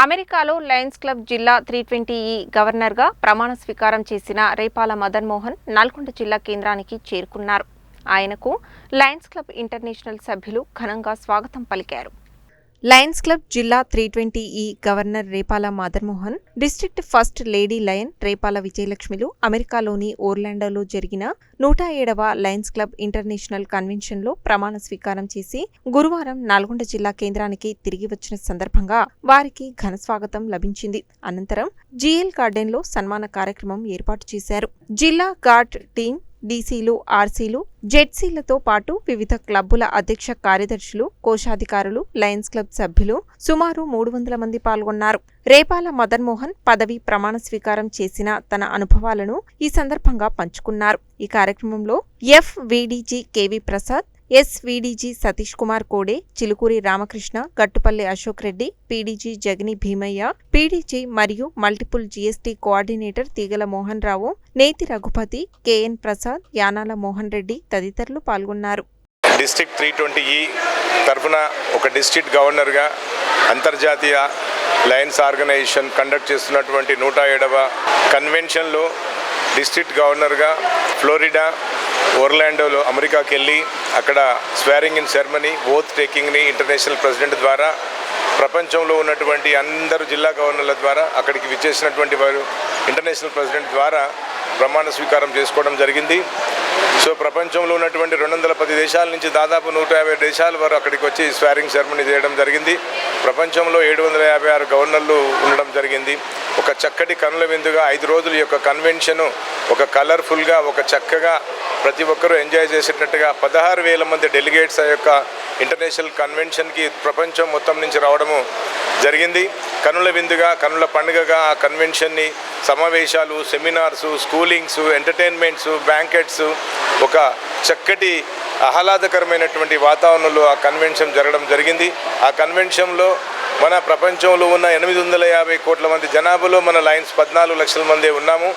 అమెరికాలో Lions Club జిల్లా three twenty E గవర్నర్గా ప్రమాణ స్వీకారం చేసిన రేపాల మదన్ మోహన్ నల్గొండ జిల్లా కేంద్రానికి చేరుకున్నారు. ఆయనకు లయన్స్ క్లబ్ ఇంటర్నేషనల్ సభ్యులు ఘనంగా స్వాగతం పలికారు. లయన్స్ క్లబ్ జిల్లా three twenty E governor Repala Madanmohan district first lady lion Repala విజయలక్ష్మిలు అమెరికాలోని ఓర్లాండోలో జరిగిన నూట ఏడవ లయన్స్ క్లబ్ ఇంటర్నేషనల్ కన్వెన్షన్లో ప్రమాణ స్వీకారం చేసి గురువారం నల్గొండ జిల్లా కేంద్రానికి తిరిగి వచ్చిన సందర్భంగా వారికి ఘన స్వాగతం లభించింది. అనంతరం జిఎల్ గార్డెన్లో సన్మాన కార్యక్రమం ఏర్పాటు చేశారు. జిల్లా గార్డ్ టీం డీసీలు ఆర్సీలు జెడ్సీలతో పాటు వివిధ క్లబ్బుల అధ్యక్ష కార్యదర్శులు కోశాధికారులు లయన్స్ క్లబ్ సభ్యులు సుమారు మూడు వందల మంది పాల్గొన్నారు. రేపాల మదన్మోహన్ పదవి ప్రమాణ స్వీకారం చేసిన తన అనుభవాలను ఈ సందర్భంగా పంచుకున్నారు. ఈ కార్యక్రమంలో F VDG KV Prasad S VDG Satish Kumar Kode Chilukuri Ramakrishna Gattupalli Ashok Reddy PDG Jagani Bheemaiah PDG మరియు multiple GST coordinator Teegala Mohan Rao Neti Raghupathi KN Prasad Yanala Mohan Reddy తదితరులు పాల్గొన్నారు. District three twenty E తరఫున ఒక district గవర్నర్గా అంతర్జాతీయ Lions organisation conduct చేస్తున్నటువంటి నూట ఏడవ కన్వెన్షన్లో డిస్ట్రిక్ట్ గవర్నర్గా ఫ్లోరిడా ఓర్లాండోలో అమెరికాకి వెళ్ళి అక్కడ స్వేరింగ్ ఇన్ సెరమనీ ఓత్ టేకింగ్ని ఇంటర్నేషనల్ ప్రెసిడెంట్ ద్వారా ప్రపంచంలో ఉన్నటువంటి అందరు జిల్లా గవర్నర్ల ద్వారా అక్కడికి విచ్చేసినటువంటి వారు ఇంటర్నేషనల్ ప్రెసిడెంట్ ద్వారా ప్రమాణ స్వీకారం చేసుకోవడం జరిగింది. సో ప్రపంచంలో ఉన్నటువంటి రెండు వందల పది దేశాల నుంచి దాదాపు నూట యాభై దేశాల వారు అక్కడికి వచ్చి స్వారింగ్ సెరమనీ చేయడం జరిగింది. ప్రపంచంలో ఏడు వందల యాభై ఆరు గవర్నర్లు ఉండడం జరిగింది. ఒక చక్కటి కనుల విందుగా ఐదు రోజుల యొక్క కన్వెన్షను ఒక కలర్ఫుల్గా ఒక చక్కగా ప్రతి ఒక్కరూ ఎంజాయ్ చేసేటట్టుగా పదహారు వేల మంది డెలిగేట్స్ ఆ యొక్క ఇంటర్నేషనల్ కన్వెన్షన్కి ప్రపంచం మొత్తం నుంచి రావడము జరిగింది. కనుల విందుగా కనుల పండుగగా ఆ కన్వెన్షన్ని సమావేశాలు సెమినార్సు స్కూలింగ్స్ ఎంటర్టైన్మెంట్స్ బ్యాంకెట్స్ ఒక చక్కటి ఆహ్లాదకరమైనటువంటి వాతావరణంలో ఆ కన్వెన్షన్ జరగడం జరిగింది. ఆ కన్వెన్షన్లో మన ప్రపంచంలో ఉన్న ఎనిమిది వందల యాభై కోట్ల మంది జనాభాలో మన లైన్స్ పద్నాలుగు లక్షల మందే ఉన్నాము.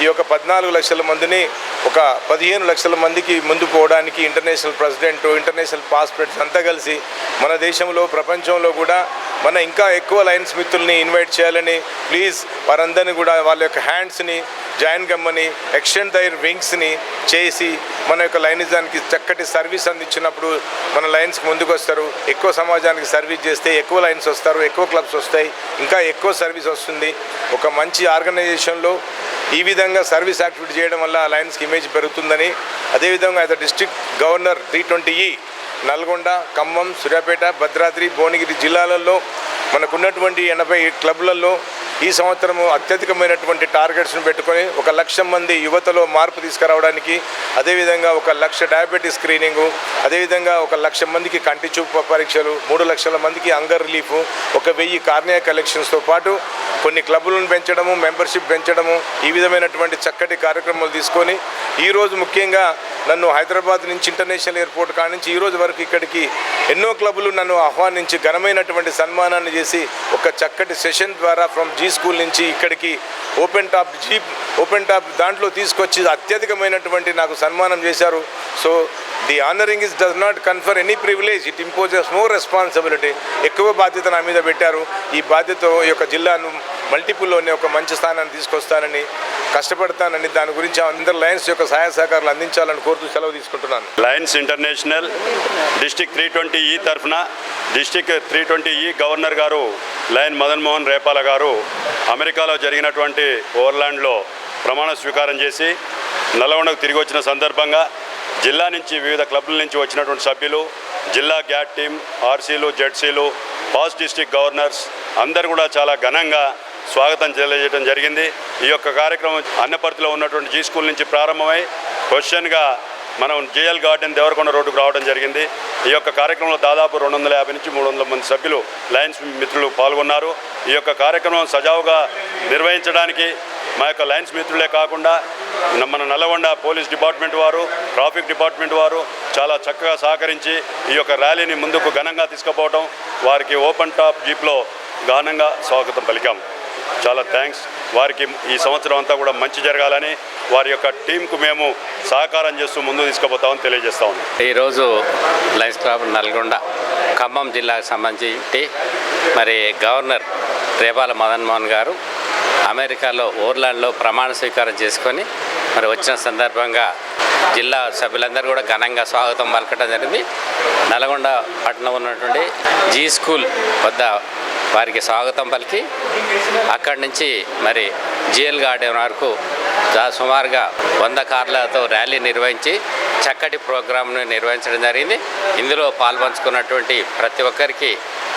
ఈ యొక్క పద్నాలుగు లక్షల మందిని ఒక పదిహేను లక్షల మందికి ముందు పోవడానికి ఇంటర్నేషనల్ ప్రెసిడెంట్ ఇంటర్నేషనల్ పాస్పోర్ట్స్ అంతా కలిసి మన దేశంలో ప్రపంచంలో కూడా మన ఇంకా ఎక్కువ లైన్స్ మిత్రుల్ని ఇన్వైట్ చేయాలని ప్లీజ్ వారందరినీ కూడా వాళ్ళ యొక్క హ్యాండ్స్ని జాయిన్ గమ్మని ఎక్స్టెండ్ దైర్ వింగ్స్ని చేసి మన యొక్క లైనిజానికి చక్కటి సర్వీస్ అందించినప్పుడు మన లైన్స్కి ముందుకు వస్తారు ఎక్కువ సమాజానికి సర్వీస్ చేస్తే ఎక్కువ లైన్స్ వస్తారు ఎక్కువ క్లబ్స్ వస్తాయి ఇంకా ఎక్కువ సర్వీస్ వస్తుంది. ఒక మంచి ఆర్గనైజేషన్లో ఈ విధంగా సర్వీస్ యాక్టివిటీ చేయడం వల్ల లయన్స్కి ఇమేజ్ పెరుగుతుందని. అదేవిధంగా as district governor three twenty Nalgonda Khammam Suryapet Bhadradri Bhuvanagiri జిల్లాలలో మనకున్నటువంటి ఎనభై క్లబ్లలో ఈ సంవత్సరము అత్యధికమైనటువంటి టార్గెట్స్ను పెట్టుకొని ఒక లక్ష మంది యువతలో మార్పు తీసుకురావడానికి అదేవిధంగా ఒక లక్ష డయాబెటీస్ స్క్రీనింగు అదేవిధంగా ఒక లక్ష మందికి కంటి చూపు పరీక్షలు మూడు లక్షల మందికి అంగర్ రిలీఫ్ ఒక వెయ్యి కార్నియా కలెక్షన్స్తో పాటు కొన్ని క్లబ్బులను పెంచడము మెంబర్షిప్ పెంచడము ఈ విధమైనటువంటి చక్కటి కార్యక్రమాలు తీసుకొని ఈరోజు ముఖ్యంగా నన్ను హైదరాబాద్ నుంచి ఇంటర్నేషనల్ ఎయిర్పోర్ట్ కాడి నుంచి ఈరోజు వరకు ఇక్కడికి ఎన్నో క్లబ్బులు నన్ను ఆహ్వానించి ఘనమైనటువంటి సన్మానాన్ని చేసి ఒక చక్కటి సెషన్ ద్వారా ఫ్రమ్ జీ స్కూల్ నుంచి ఇక్కడికి open top jeep open top దాంట్లో తీసుకొచ్చి అత్యధికమైనటువంటి నాకు సన్మానం చేశారు. So the honoring is does not confer any privilege it imposes more responsibility ఎక్కువ బాధ్యత నా మీద పెట్టారు. ఈ బాధ్యత ఈ యొక్క జిల్లాను మల్టిపుల్లోనే ఒక మంచి స్థానాన్ని తీసుకొస్తానని కష్టపడతానని దాని గురించి అందరు లయన్స్ యొక్క సహాయ సహకారాలు అందించాలని కోరుతూ సెలవు తీసుకుంటున్నాను. Lions International district three twenty E తరఫున district three twenty E governor గారు లయన్ మదన్ మోహన్ రేపాల గారు అమెరికాలో జరిగినటువంటి ఓవర్లాండ్లో ప్రమాణ స్వీకారం చేసి నల్గొండకు తిరిగి వచ్చిన సందర్భంగా జిల్లా నుంచి వివిధ క్లబ్ల నుంచి వచ్చినటువంటి సభ్యులు జిల్లా గ్యాట్ టీం ఆర్సీలు జెడ్సీలు పాస్ డిస్టిక్ గవర్నర్స్ అందరు కూడా చాలా ఘనంగా స్వాగతం తెలియజేయడం జరిగింది. ఈ యొక్క కార్యక్రమం అన్నపర్తిలో ఉన్నటువంటి జీ స్కూల్ నుంచి ప్రారంభమై క్వశ్చన్గా మనం జేఎల్ గార్డెన్ దేవరకొండ రోడ్డుకు రావడం జరిగింది. ఈ యొక్క కార్యక్రమంలో దాదాపు రెండు వందల యాభై నుంచి మూడు వందల మంది సభ్యులు లయన్స్ మిత్రులు పాల్గొన్నారు. ఈ యొక్క కార్యక్రమం సజావుగా నిర్వహించడానికి మా యొక్క లయన్స్ మిత్రులే కాకుండా మన నల్లగొండ పోలీస్ డిపార్ట్మెంట్ వారు ట్రాఫిక్ డిపార్ట్మెంట్ వారు చాలా చక్కగా సహకరించి ఈ యొక్క ర్యాలీని ముందుకు ఘనంగా తీసుకుపోవడం వారికి ఓపెన్ టాప్ జీప్లో ఘనంగా స్వాగతం పలికాము. చాలా థ్యాంక్స్ వారికి ఈ సంవత్సరం అంతా కూడా మంచి జరగాలని వారి యొక్క టీంకు మేము సహకారం చేస్తూ ముందు తీసుకుపోతామని తెలియజేస్తా ఉన్నాం. ఈరోజు లయన్స్ క్లబ్ నల్గొండ ఖమ్మం జిల్లాకు సంబంధించి మరి గవర్నర్ రేపాల మదన్ మోహన్ గారు అమెరికాలో ఓర్లాండ్లో ప్రమాణ స్వీకారం చేసుకొని మరి వచ్చిన సందర్భంగా జిల్లా సభ్యులందరూ కూడా ఘనంగా స్వాగతం పలకడం జరిగింది. నల్గొండ పట్టణంలో ఉన్నటువంటి జీ స్కూల్ వద్ద వారికి స్వాగతం పలికి అక్కడి నుంచి మరి జిఎల్ గార్డెన్ వరకు సుమారుగా వంద కార్లతో ర్యాలీ నిర్వహించి చక్కటి ప్రోగ్రాంను నిర్వహించడం జరిగింది. ఇందులో పాల్పంచుకున్నటువంటి ప్రతి ఒక్కరికి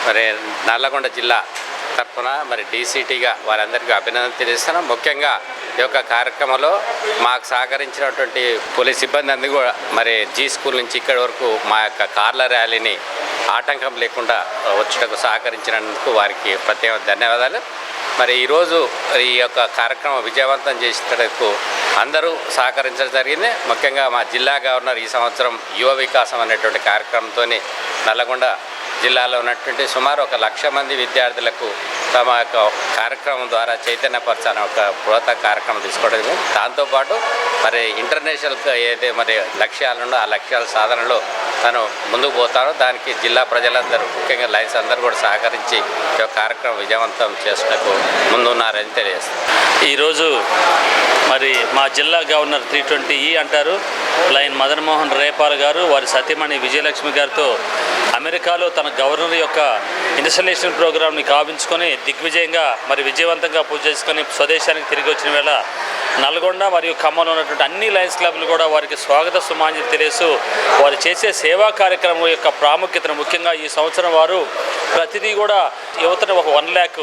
మరి నల్లగొండ జిల్లా తరఫున మరి డీసీటీగా వారందరికీ అభినందన తెలియజేస్తున్నాం. ముఖ్యంగా ఈ యొక్క కార్యక్రమంలో మాకు సహకరించినటువంటి పోలీస్ సిబ్బంది అందరూ కూడా మరి జీ స్కూల్ నుంచి ఇక్కడి వరకు మా యొక్క కార్ల ర్యాలీని ఆటంకం లేకుండా వచ్చుటకు సహకరించినందుకు వారికి ప్రత్యేక ధన్యవాదాలు. మరి ఈరోజు ఈ యొక్క కార్యక్రమం విజయవంతం చేసేటకు అందరూ సహకరించడం జరిగింది. ముఖ్యంగా మా జిల్లా గవర్నర్ ఈ సంవత్సరం యువ వికాసం అనేటువంటి కార్యక్రమంతో నల్లగొండ జిల్లాలో ఉన్నటువంటి సుమారు ఒక లక్ష మంది విద్యార్థులకు తమ యొక్క కార్యక్రమం ద్వారా చైతన్యపరచాలని ఒక బృహత కార్యక్రమం తీసుకోవడం దాంతోపాటు మరి ఇంటర్నేషనల్ ఏదైతే మరి లక్ష్యాలు ఉన్నో ఆ లక్ష్యాల సాధనలో తను ముందుకు పోతానో దానికి జిల్లా ప్రజలందరూ ముఖ్యంగా లైన్స్ అందరూ కూడా సహకరించి ఈ యొక్క కార్యక్రమం విజయవంతం చేసుటకు ముందున్నారని తెలియజేస్తారు ఈరోజు మరి మా జిల్లా గవర్నర్ త్రీ ట్వంటీ ఈ అంటారు. లైన్ మదన్మోహన్ రేపాల్ గారు వారి సతీమణి విజయలక్ష్మి గారితో అమెరికాలో తన గవర్నర్ యొక్క ఇన్స్టలేషన్ ప్రోగ్రామ్ని కావించుకొని దిగ్విజయంగా మరి విజయవంతంగా పూజ చేసుకొని స్వదేశానికి తిరిగి వచ్చిన వేళ నల్గొండ మరియు ఖమ్మంలో ఉన్నటువంటి అన్ని లయన్స్ క్లబ్లు కూడా వారికి స్వాగత సుమాంజలి తెలియస్తూ వారు చేసే సేవా కార్యక్రమం యొక్క ప్రాముఖ్యతను ముఖ్యంగా ఈ సంవత్సరం వారు ప్రతిదీ కూడా యువతను ఒక వన్ ల్యాక్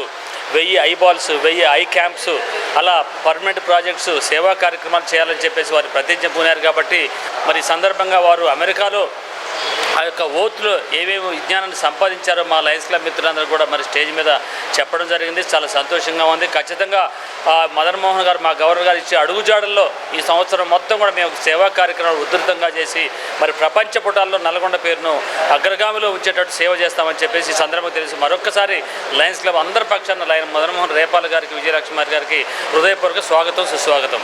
వెయ్యి ఐ బాల్స్ వెయ్యి ఐ క్యాంప్స్ అలా పర్మనెంట్ ప్రాజెక్ట్స్ సేవా కార్యక్రమాలు చేయాలని చెప్పేసి వారు ప్రతిజ్ఞ పూనారు కాబట్టి మరి సందర్భంగా వారు అమెరికాలో యొక్క ఓత్లో ఏమేమి విజ్ఞానాన్ని సంపాదించారో మా లయన్స్ క్లబ్ మిత్రులందరూ కూడా మరి స్టేజ్ మీద చెప్పడం జరిగింది. చాలా సంతోషంగా ఉంది. ఖచ్చితంగా మదన్ మోహన్ గారు మా గవర్నర్ గారు ఇచ్చే అడుగుజాడల్లో ఈ సంవత్సరం మొత్తం కూడా మేము సేవా కార్యక్రమాలు ఉధృతంగా చేసి మరి ప్రపంచ పుటాల్లో నల్గొండ పేరును అగ్రగామిలో ఉంచేటట్టు సేవ చేస్తామని చెప్పేసి ఈ సందర్భంగా తెలిసి మరొకసారి లయన్స్ క్లబ్ అందరి పక్షాన లయన్ మదన్మోహన్ రేపాల్ గారికి విజయలక్ష్మి గారికి హృదయపూర్వక స్వాగతం సుస్వాగతం.